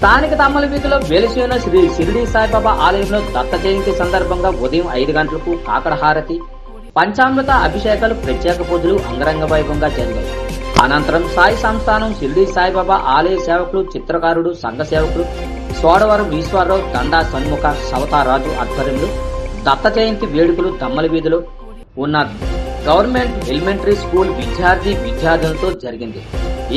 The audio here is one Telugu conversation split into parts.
స్థానిక తమ్మల వీధిలో వెలిసిన శ్రీ షిరిడి సాయిబాబా ఆలయంలో దత్త జయంతి సందర్భంగా ఉదయం ఐదు గంటలకు కాకడ హారతి పంచామృత అభిషేకాలు ప్రత్యేక పూజలు అంగరంగ వైభవంగా జరిగాయి. అనంతరం సాయి సంస్థానం షిరిడి సాయిబాబా ఆలయ సేవకులు చిత్రకారుడు సంఘ సేవకులు సోడవరం ఈశ్వరరావు దండా సన్ముఖ సవతారాజు ఆధ్వర్యంలో దత్త జయంతి వేడుకలు తమ్మల వీధిలో ఉన్న గవర్నమెంట్ ఎలిమెంటరీ స్కూల్ విద్యార్థి విద్యార్థులతో జరిగింది.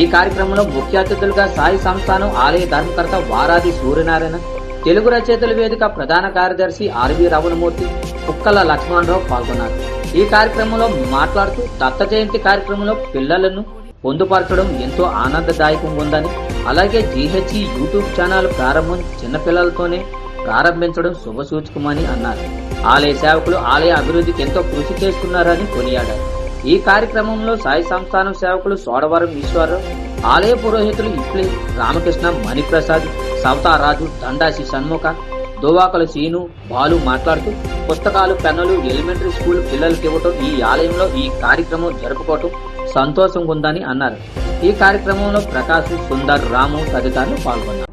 ఈ కార్యక్రమంలో ముఖ్య అతిథులుగా సాయి సంస్థానం ఆలయ ధర్మకర్త వారాది సూర్యనారాయణ తెలుగు రచయితల వేదిక ప్రధాన కార్యదర్శి ఆర్వి రమణమూర్తి కుక్కల లక్ష్మణరావు పాల్గొన్నారు. ఈ కార్యక్రమంలో మాట్లాడుతూ దత్త జయంతి కార్యక్రమంలో పిల్లలను పొందుపరచడం ఎంతో ఆనందదాయకంగా ఉందని అలాగే జీహెచ్ఈ యూట్యూబ్ ఛానల్ ప్రారంభం చిన్నపిల్లలతోనే ప్రారంభించడం శుభసూచకమని అన్నారు. ఆలయ సేవకులు ఆలయ అభివృద్ధికి ఎంతో కృషి చేస్తున్నారని కొనియాడారు. ఈ కార్యక్రమంలో సాయి సంస్థానం సేవకులు సోడవరం ఈశ్వరరావు ఆలయ పురోహితులు ఇప్లి రామకృష్ణ మణిప్రసాద్ సవతారాజు దండాసి షణ్ముఖ దువాకల సీను బాలు మాట్లాడుతూ పుస్తకాలు పెన్నులు ఎలిమెంటరీ స్కూల్ పిల్లలకి ఇవ్వటం ఈ ఆలయంలో ఈ కార్యక్రమం జరుపుకోవటం సంతోషంగా ఉందని అన్నారు. ఈ కార్యక్రమంలో ప్రకాశ్ సుందర్ రాము తదితరులు పాల్గొన్నారు.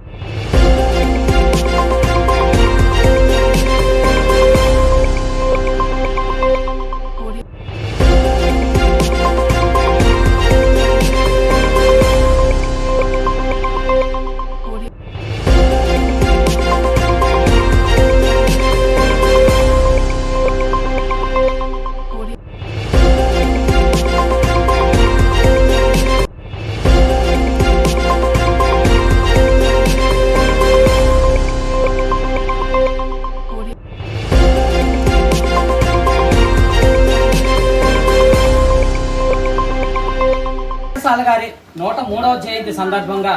నూట మూడవ జయంతి సందర్భంగా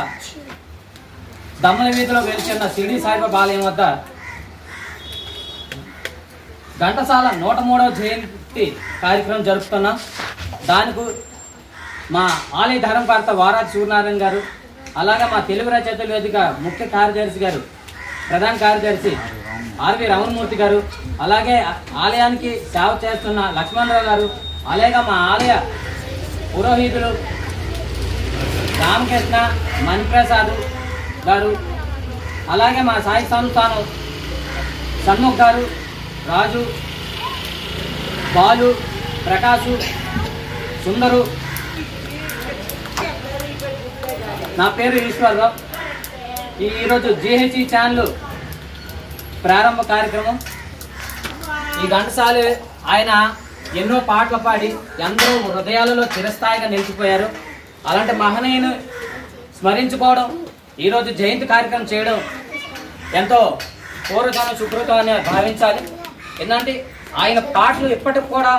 దమ్మల వీధిలో వెలిచిన షిరిడి సాయిబాబా ఆలయం వద్ద ఘంటసాల నూట మూడవ జయంతి కార్యక్రమం జరుపుతున్నాం. దానికి మా ఆలయ ధర్మకర్త వారాజు సూర్యనారాయణ గారు అలాగే మా తెలుగు రచయితల వేదిక ముఖ్య కార్యదర్శి గారు ప్రధాన కార్యదర్శి ఆర్వి రమణమూర్తి గారు అలాగే ఆలయానికి సేవ చేస్తున్న లక్ష్మణరావు గారు అలాగే మా ఆలయ పురోహితులు రామకృష్ణ మణిప్రసాద్ గారు అలాగే మా సాయి సంస్థానం షణ్ముఖ్ గారు రాజు బాలు ప్రకాశు సుందరు. నా పేరు ఈశ్వరరావు. ఈరోజు జిహెచ్ఈ ఛానల్ ప్రారంభ కార్యక్రమం. ఈ ఘంటసాల ఆయన ఎన్నో పాటలు పాడి ఎందరో హృదయాలలో చిరస్థాయిగా నిలిచిపోయారు. అలాంటి మహనీయుని స్మరించుకోవడం ఈరోజు జయంతి కార్యక్రమం చేయడం ఎంతో పూర్వజన సుకృతం భావించాలి. ఎందుకంటే ఆయన పాటలు ఇప్పటికి కూడా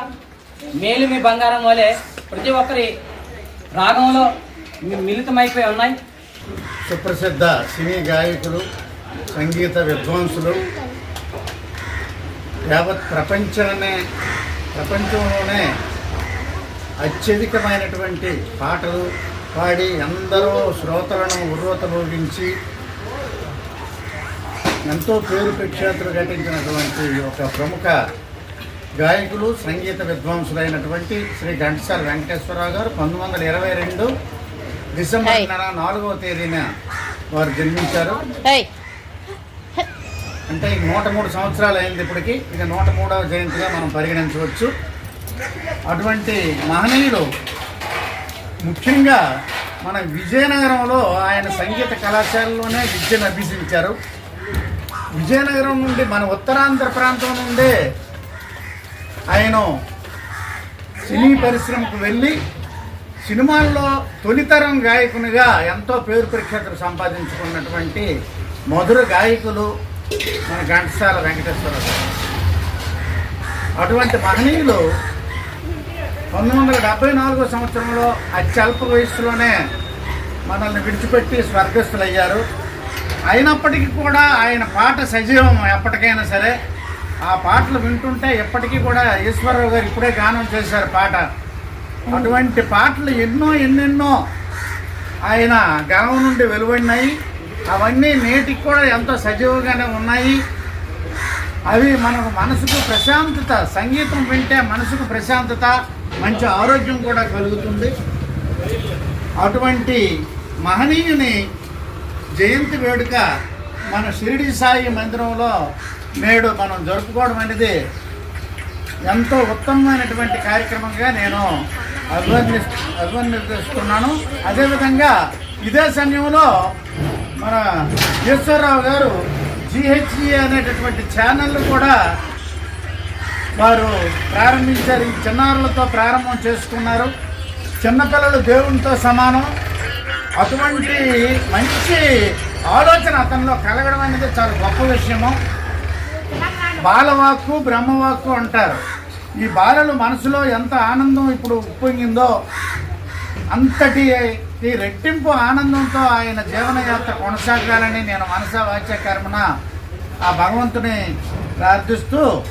మేలిమి బంగారం వలె ప్రతి ఒక్కరి రాగంలో మిళితమైపోయి ఉన్నాయి. సుప్రసిద్ధ సినీ గాయకులు సంగీత విద్వాంసులు యావత్ ప్రపంచాన్ని ప్రపంచంలోనే అత్యధికమైనటువంటి పాటలు పాడి ఎందరో శ్రోతలను ఉర్రూతలోగించి ఎంతో పేరు ప్రఖ్యాతులు ఘటించినటువంటి ఒక ప్రముఖ గాయకులు సంగీత విద్వాంసులైనటువంటి శ్రీ ఘంటసాల వెంకటేశ్వరరావు గారు పంతొమ్మిది వందల ఇరవై రెండు డిసెంబర్ నెల నాలుగవ తేదీన వారు జన్మించారు. అంటే నూట మూడు సంవత్సరాలు అయింది ఇప్పటికి. ఇక నూట మూడవ జయంతిగా మనం పరిగణించవచ్చు. అటువంటి మహనీయులు ముఖ్యంగా మన విజయనగరంలో ఆయన సంగీత కళాశాలలోనే విద్యను అభ్యసించారు. విజయనగరం నుండి మన ఉత్తరాంధ్ర ప్రాంతం నుండే ఆయన సినీ పరిశ్రమకు వెళ్ళి సినిమాల్లో తొలితరం గాయకునిగా ఎంతో పేరు ప్రఖ్యాతులు సంపాదించుకున్నటువంటి మధుర గాయకులు మన ఘంటసాల వెంకటేశ్వరరావు. అటువంటి మహనీయులు పంతొమ్మిది వందల డెబ్బై నాలుగో సంవత్సరంలో అత్యల్ప వయసులోనే మనల్ని విడిచిపెట్టి స్వర్గస్థులయ్యారు. అయినప్పటికీ కూడా ఆయన పాట సజీవం ఎప్పటికైనా సరే. ఆ పాటలు వింటుంటే ఎప్పటికీ కూడా ఈశ్వరరావు గారు ఇప్పుడే గానం చేశారు పాట. అటువంటి పాటలు ఎన్నో ఎన్నెన్నో ఆయన గానం నుండి వెలువడినాయి. అవన్నీ నేటికి కూడా ఎంతో సజీవంగానే ఉన్నాయి. అవి మనకు మనసుకు ప్రశాంతత సంగీతం వింటే మనసుకు ప్రశాంతత మంచి ఆరోగ్యం కూడా కలుగుతుంది. అటువంటి మహనీయుని జయంతి వేడుక మన షిరిడి సాయి మందిరంలో నేడు మనం జరుపుకోవడం అనేది ఎంతో ఉత్తమమైనటువంటి కార్యక్రమంగా నేను అభివర్ణి అభివర్ణిస్తున్నాను. అదేవిధంగా ఇదే సమయంలో మన ఈశ్వరరావు గారు జిహెచ్ఈ అనేటటువంటి ఛానల్ కూడా వారు ప్రారంభించారు. ఈ చిన్నారులతో ప్రారంభం చేసుకున్నారు. చిన్నపిల్లలు దేవునితో సమానం. అటువంటి మంచి ఆలోచన అతనిలో కలగడం అనేది చాలా గొప్ప విషయము. బాలవాక్కు బ్రహ్మవాక్కు అంటారు. ఈ బాలలు మనసులో ఎంత ఆనందం ఇప్పుడు ఉప్పొంగిందో అంతటి ఈ రెట్టింపు ఆనందంతో ఆయన జీవనయాత్ర కొనసాగాలని నేను మనసా వాచ్య కర్మన ఆ భగవంతుని ప్రార్థిస్తూ